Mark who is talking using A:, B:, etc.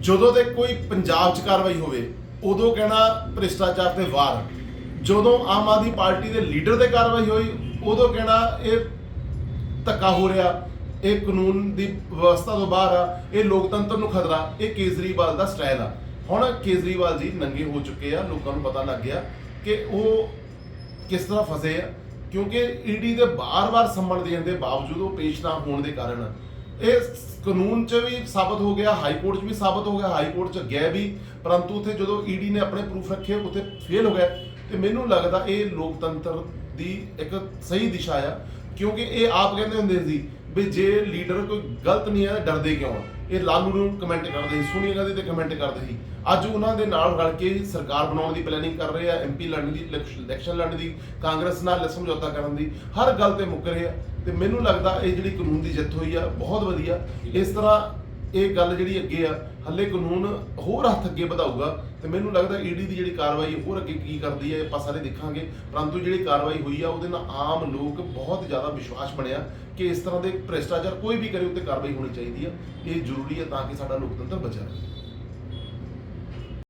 A: ਜਦੋਂ ਤੇ ਕੋਈ ਪੰਜਾਬ 'ਚ ਕਾਰਵਾਈ ਹੋਵੇ, ਉਦੋਂ ਕਹਿਣਾ ਭ੍ਰਿਸ਼ਟਾਚਾਰ ਤੇ ਵਾਰ। ਜਦੋਂ ਆਮ ਆਦਮੀ ਪਾਰਟੀ ਦੇ ਲੀਡਰ ਤੇ ਕਾਰਵਾਈ ਹੋਈ, ਉਦੋਂ ਕਹਿਣਾ ਇਹ ਧੱਕਾ ਹੋ ਰਿਹਾ, ਇਹ ਕਾਨੂੰਨ ਦੀ ਵਿਵਸਥਾ ਤੋਂ ਬਾਹਰ ਆ, ਇਹ ਲੋਕਤੰਤਰ ਨੂੰ ਖਤਰਾ, ਇਹ ਕੇਜਰੀਵਾਲ ਦਾ ਸਟਾਈਲ ਆ। ਹੁਣ ਕੇਜਰੀਵਾਲ ਜੀ ਨੰਗੇ ਹੋ ਚੁੱਕੇ ਆ, ਲੋਕਾਂ ਨੂੰ ਪਤਾ ਲੱਗ ਗਿਆ ਕਿ ਉਹ ਕਿਸ ਤਰ੍ਹਾਂ ਫਸੇ ਆ, ਕਿਉਂਕਿ ਈਡੀ ਦੇ ਬਾਰ-ਬਾਰ ਸੰਮਣ ਦੇਣ ਦੇ ਬਾਵਜੂਦ ਉਹ ਪੇਸ਼ ਨਾ ਹੋਣ ਦੇ ਕਾਰਨ। ਇਹ ਕਾਨੂੰਨ 'ਚ ਵੀ ਸਾਬਤ ਹੋ ਗਿਆ, ਹਾਈ ਕੋਰਟ 'ਚ ਵੀ ਸਾਬਤ ਹੋ ਗਿਆ, ਹਾਈ ਕੋਰਟ 'ਚ ਗਿਆ ਵੀ, ਪਰੰਤੂ ਉੱਥੇ ਜਦੋਂ ਈਡੀ ਨੇ ਆਪਣੇ ਪ੍ਰੂਫ ਰੱਖੇ, ਉੱਥੇ ਫੇਲ ਹੋ ਗਿਆ ਤੇ ਮੈਨੂੰ ਲੱਗਦਾ ਇਹ ਲੋਕਤੰਤਰ ਦੀ ਇੱਕ ਸਹੀ ਦਿਸ਼ਾ ਆ, ਕਿਉਂਕਿ ਇਹ ਆਪ ਕਹਿੰਦੇ ਹੁੰਦੇ ਸੀ ਵੀ ਜੇ ਲੀਡਰ ਕੋਈ ਗਲਤ ਨਹੀਂ ਹੈ, ਡਰਦੇ ਕਿਉਂ ਆ? ਇਹ ਲਾਲੂ ਨੂੰ ਕਮੈਂਟ ਕਰਦੇ ਸੀ, ਸੋਨੀਆ ਗਾਂਧੀ ਤੇ ਕਮੈਂਟ ਕਰਦੇ ਸੀ। ਅੱਜ ਉਹਨਾਂ ਦੇ ਨਾਲ ਰਲ ਕੇ ਸਰਕਾਰ ਬਣਾਉਣ ਦੀ ਪਲੈਨਿੰਗ ਕਰ ਰਹੇ ਆ ਐਮਪੀ ਲੜਨ ਦੀ ਇਲੈਕਸ਼ਨ ਲੜਨ ਦੀ, ਕਾਂਗਰਸ ਨਾਲ ਸਮਝੌਤਾ ਕਰਨ ਦੀ, ਹਰ ਗੱਲ ਤੇ ਮੁੱਕ ਰਹੇ ਆ। ਤੇ ਮੈਨੂੰ ਲੱਗਦਾ ਇਹ ਜਿਹੜੀ ਕਾਨੂੰਨ ਦੀ ਜਿੱਤ ਹੋਈ ਆ, ਬਹੁਤ ਵਧੀਆ। ਇਸ ਤਰ੍ਹਾਂ ਇਹ ਗੱਲ ਜਿਹੜੀ ਅੱਗੇ ਆ, ਹੱਲੇ ਕਾਨੂੰਨ ਹੋਰ ਹੱਥ ਅੱਗੇ ਵਧਾਊਗਾ ਤੇ ਮੈਨੂੰ ਲੱਗਦਾ ਈਡੀ ਦੀ ਜਿਹੜੀ ਕਾਰਵਾਈ ਹੋਰ ਅੱਗੇ ਕੀ ਕਰਦੀ ਹੈ ਆਪਾਂ ਸਾਰੇ ਦੇਖਾਂਗੇ। ਪਰੰਤੂ ਜਿਹੜੀ ਕਾਰਵਾਈ ਹੋਈ ਆ, ਉਹਦੇ ਨਾਲ ਆਮ ਲੋਕ ਬਹੁਤ ਜ਼ਿਆਦਾ ਵਿਸ਼ਵਾਸ ਬਣਿਆ ਕਿ ਇਸ ਤਰ੍ਹਾਂ ਦੇ ਭ੍ਰਿਸ਼ਟਾਚਾਰ ਕੋਈ ਵੀ ਕਰੇ, ਉੱਤੇ ਕਾਰਵਾਈ ਹੋਣੀ ਚਾਹੀਦੀ ਆ। ਇਹ ਜ਼ਰੂਰੀ ਹੈ ਤਾਂ ਕਿ ਸਾਡਾ ਲੋਕਤੰਤਰ ਬਚਿਆ ਰਹੇ।